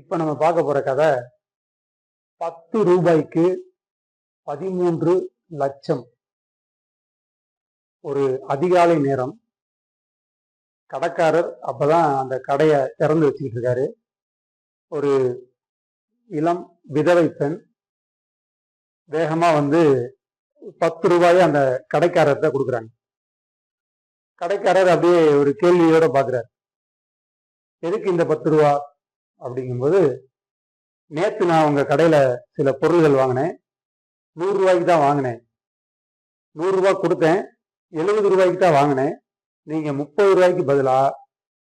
இப்ப நம்ம பார்க்க போற கதை பத்து ரூபாய்க்கு பதிமூன்று லட்சம். ஒரு அதிகாலை நேரம். கடைக்காரர் அப்பதான் அந்த கடையை திறந்து வச்சுக்கிட்டு இருக்காரு. ஒரு இளம் விதவை பெண் வேகமா வந்து பத்து ரூபாயை அந்த கடைக்காரர்கிட்ட கொடுக்குறாங்க. கடைக்காரர் அப்படியே ஒரு கேள்வியோட பாக்குறாரு எதுக்கு இந்த பத்து ரூபா? அப்படிங்கும்போது நேற்று நான் உங்கள் கடையில் சில பொருள்கள் வாங்கினேன். நூறுரூவாய்க்கு தான் வாங்கினேன். நூறுரூவா கொடுத்தேன். எழுபது ரூபாய்க்கு தான் வாங்கினேன். நீங்கள் முப்பது ரூபாய்க்கு பதிலாக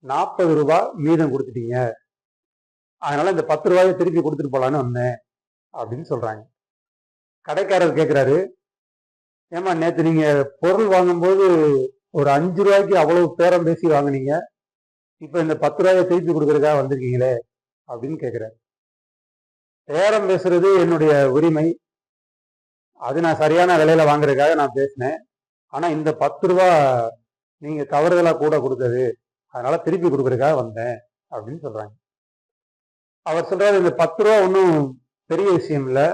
நாற்பது ரூபாய் மீதம் கொடுத்துட்டீங்க. அதனால் இந்த பத்து ரூபாயை திருப்பி கொடுத்துட்டு போகலான்னு வந்தேன் அப்படின்னு சொல்கிறாங்க கடைக்காரர் கேட்குறாரு ஏமா நேற்று நீங்கள் பொருள் வாங்கும்போது ஒரு அஞ்சு ரூபாய்க்கு அவ்வளவு பேரம் பேசி வாங்குனீங்க. இப்போ இந்த பத்து ரூபாயை திருப்பி கொடுக்குறதுக்காக வந்திருக்கீங்களே. அப்படின்னு கேட்கிறாரு பேரம் பேசுறது என்னுடைய உரிமை. அது நான் சரியான விலையில வாங்குறதுக்காக நான் பேசினேன். ஆனா இந்த பத்து ரூபா நீங்க தவறுதலா கூட கொடுத்தது அதனால திருப்பி கொடுக்கறதுக்காக வந்தேன் அப்படின்னு சொல்றாங்க. அவர் சொல்றாரு இந்த பத்து ரூபா ஒன்றும் பெரிய விஷயம் இல்லை.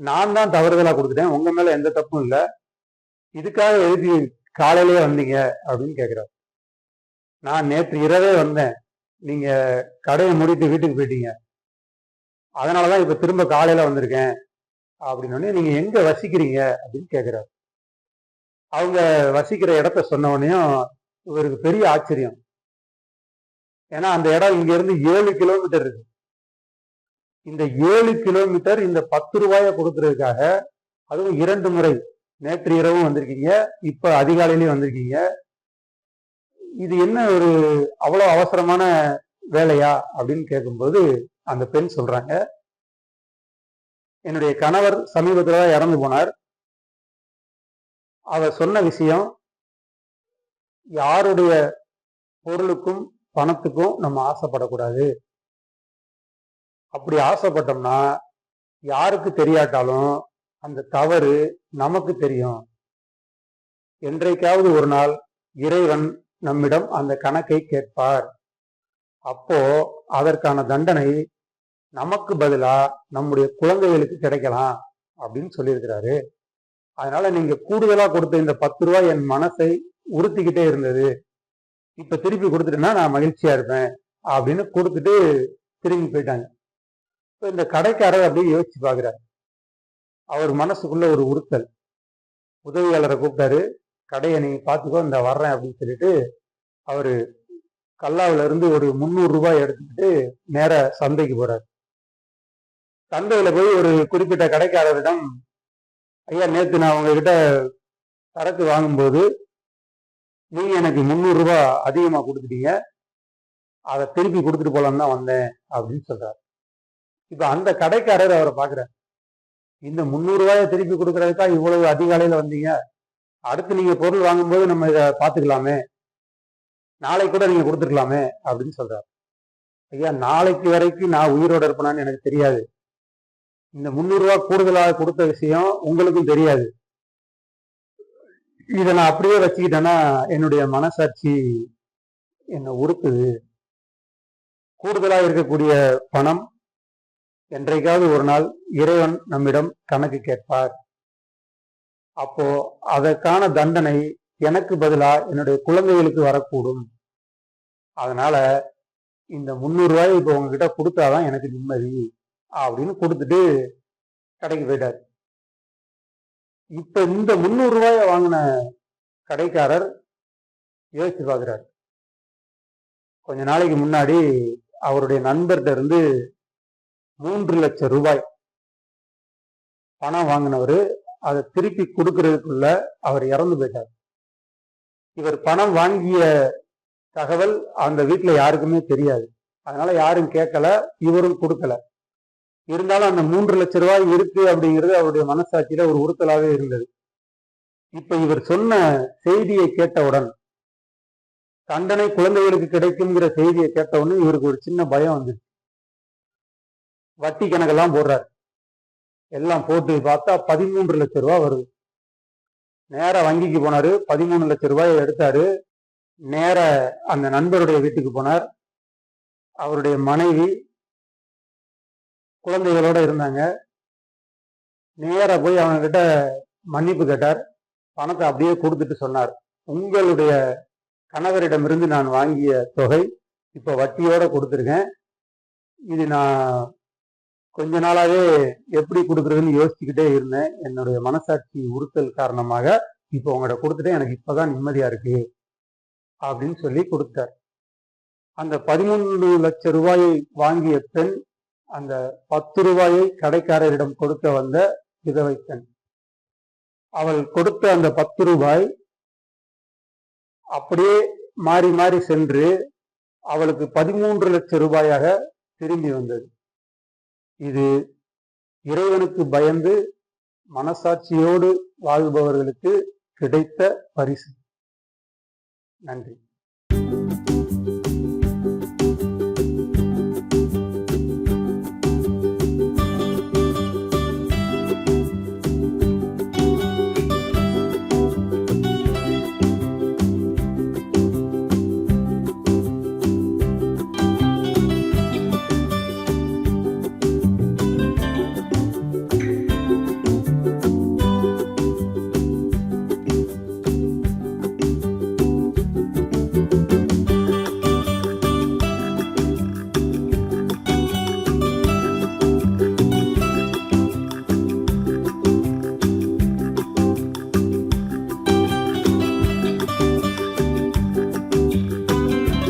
நான் தான் தவறுதலா கொடுத்துட்டேன். உங்க மேல எந்த தப்பும் இல்லை. இதுக்காக எழுதி காலையிலேயே வந்தீங்க அப்படின்னு கேட்கிறார் நான் நேற்று இரவே வந்தேன். நீங்க கடையை முடித்து வீட்டுக்கு போயிட்டீங்க. அதனாலதான் இப்ப திரும்ப காலையில வந்திருக்கேன். அப்படின்னு நீங்க எங்க வசிக்கிறீங்க? அப்படின்னு கேக்குறாரு. அவங்க வசிக்கிற இடத்த சொன்னவனையும் இவருக்கு பெரிய ஆச்சரியம். ஏன்னா அந்த இடம் இங்க இருந்து ஏழு கிலோமீட்டர் இருக்கு. இந்த ஏழு கிலோமீட்டர் இந்த பத்து ரூபாயை கொடுக்கறதுக்காக அதுவும் இரண்டு முறை நேற்று இரவும் வந்திருக்கீங்க. இப்ப அதிகாலையிலயும் வந்திருக்கீங்க. இது என்ன ஒரு அவ்வளோ அவசரமான வேலையா அப்படின்னு கேட்கும்போது அந்த பெண் சொல்றாங்க என்னுடைய கணவர் சமீபத்தில் தான் இறந்து போனார். அவர் சொன்ன விஷயம் யாருடைய பொருளுக்கும் பணத்துக்கும் நம்ம ஆசைப்படக்கூடாது. அப்படி ஆசைப்பட்டோம்னா யாருக்கு தெரியாட்டாலும் அந்த தவறு நமக்கு தெரியும். என்றைக்காவது ஒரு நாள் இறைவன் நம்மிடம் அந்த கணக்கை கேட்பார். அப்போ அதற்கான தண்டனை நமக்கு பதிலா நம்முடைய குழந்தைகளுக்கு கிடைக்கலாம் அப்படின்னு சொல்லியிருக்கிறாரு. அதனால நீங்க கூடுதலா கொடுத்த இந்த பத்து ரூபாய் என் மனசை உறுத்திக்கிட்டே இருந்தது. இப்ப திருப்பி கொடுத்துட்டேன்னா நான் மகிழ்ச்சியா இருப்பேன் அப்படின்னு கொடுத்துட்டு திரும்பி போயிட்டாங்க. இப்போ இந்த கடைக்காரர் அப்படியே யோசிச்சு பாக்குறாரு. அவர் மனசுக்குள்ள ஒரு உறுத்தல். உதவியாளரை கூப்பிட்டாரு. கடையை நீங்க பாத்துக்கோ இந்த வர்றேன் அப்படின்னு சொல்லிட்டு அவரு கல்லாவில இருந்து ஒரு முந்நூறு ரூபாய் எடுத்துக்கிட்டு நேர சந்தைக்கு போறாரு. சந்தையில போய் ஒரு குறிப்பிட்ட கடைக்காரரிடம் ஐயா நேத்து நான் உங்ககிட்ட சரக்கு வாங்கும்போது நீங்க எனக்கு முந்நூறு ரூபாய் அதிகமா கொடுத்துட்டீங்க. அதை திருப்பி கொடுத்துட்டு போலான்னு தான் வந்தேன் அப்படின்னு சொல்றாரு. இப்ப அந்த கடைக்காரர் அவரை பாக்குறாரு. இந்த முந்நூறு ரூபாயை திருப்பி கொடுக்கறதுக்கா இவ்வளவு அதிகாலையில வந்தீங்க? அடுத்து நீங்க பொருள் வாங்கும்போது நம்ம இதை பார்த்துக்கலாமே. நாளைக்கு கூட நீங்க கொடுத்துருக்கலாமே அப்படின்னு சொல்றாரு. ஐயா நாளைக்கு வரைக்கும் நான் உயிரோட இருப்பேனான்னு எனக்கு தெரியாது. இந்த முந்நூறுரூவா கூடுதலாக கொடுத்த விஷயம் உங்களுக்கும் தெரியாது. இதை நான் அப்படியே வச்சுக்கிட்டேன்னா என்னுடைய மனசாட்சி என்னை உறுத்துது கூடுதலாக இருக்கக்கூடிய பணம் என்றைக்காவது ஒரு நாள் இறைவன் நம்மிடம் கணக்கு கேட்பார். அப்போ அதற்கான தண்டனை எனக்கு பதிலா என்னுடைய குழந்தைகளுக்கு வரக்கூடும். அதனால இந்த முந்நூறு ரூபாய் இப்போ உங்ககிட்ட கொடுத்தாதான் எனக்கு நிம்மதி அப்படின்னு கொடுத்துட்டு கடைக்கு போயிட்டார். இப்ப இந்த முந்நூறு ரூபாய வாங்கின கடைக்காரர் யோசிச்சு பார்க்கிறார் கொஞ்ச நாளைக்கு முன்னாடி அவருடைய நண்பர்கிட்ட இருந்து மூன்று லட்சம் ரூபாய் பணம் வாங்கினவர் அதை திருப்பி கொடுக்கறதுக்குள்ள அவர் இறந்து போயிட்டார். இவர் பணம் வாங்கிய தகவல் அந்த வீட்டுல யாருக்குமே தெரியாது. அதனால யாரும் கேட்கல இவரும் கொடுக்கல. இருந்தாலும் அந்த மூன்று லட்சம் ரூபாய் இருக்கு அப்படிங்கிறது அவருடைய மனசாட்சியில ஒரு உறுத்தலாவே இருந்தது. இப்ப இவர் சொன்ன செய்தியை கேட்டவுடன் தண்டனை குழந்தைகளுக்கு கிடைக்குங்கிற செய்தியை கேட்டவுடனே இவருக்கு ஒரு சின்ன பயம் வந்துச்சு. வட்டி கணக்கெல்லாம் போடுறாரு. எல்லாம் போட்டு பார்த்தா பதிமூன்று லட்ச ரூபாய் வருது. நேராக வங்கிக்கு போனார் பதிமூணு லட்சம் ரூபாயை எடுத்தார். நேர அந்த நண்பருடைய வீட்டுக்கு போனார். அவருடைய மனைவி குழந்தைகளோட இருந்தாங்க. நேராக போய் அவங்கக்கிட்ட மன்னிப்பு கேட்டார். பணத்தை அப்படியே கொடுத்துட்டு சொன்னார். உங்களுடைய கணவரிடமிருந்து நான் வாங்கிய தொகை இப்போ வட்டியோட கொடுத்துருக்கேன். இது நான் கொஞ்ச நாளாவே எப்படி கொடுக்குறதுன்னு யோசிச்சுக்கிட்டே இருந்தேன். என்னுடைய மனசாட்சி உறுத்தல் காரணமாக இப்போ உங்கள்கிட்ட கொடுத்துட்டேன். எனக்கு இப்போதான் நிம்மதியா இருக்கு அப்படின்னு சொல்லி கொடுத்தார். அந்த பதிமூன்று லட்சம் ரூபாயை வாங்கிய பெண் அந்த பத்து ரூபாயை கடைக்காரரிடம் கொடுக்க வந்த விதவை பெண் அவள் கொடுத்த அந்த பத்து ரூபாய் அப்படியே மாறி மாறி சென்று அவளுக்கு பதிமூன்று லட்சம் ரூபாயாக திரும்பி வந்தது. இது இறைவனுக்கு பயந்து மனசாட்சியோடு வாழ்பவர்களுக்கு கிடைத்த பரிசு. நன்றி.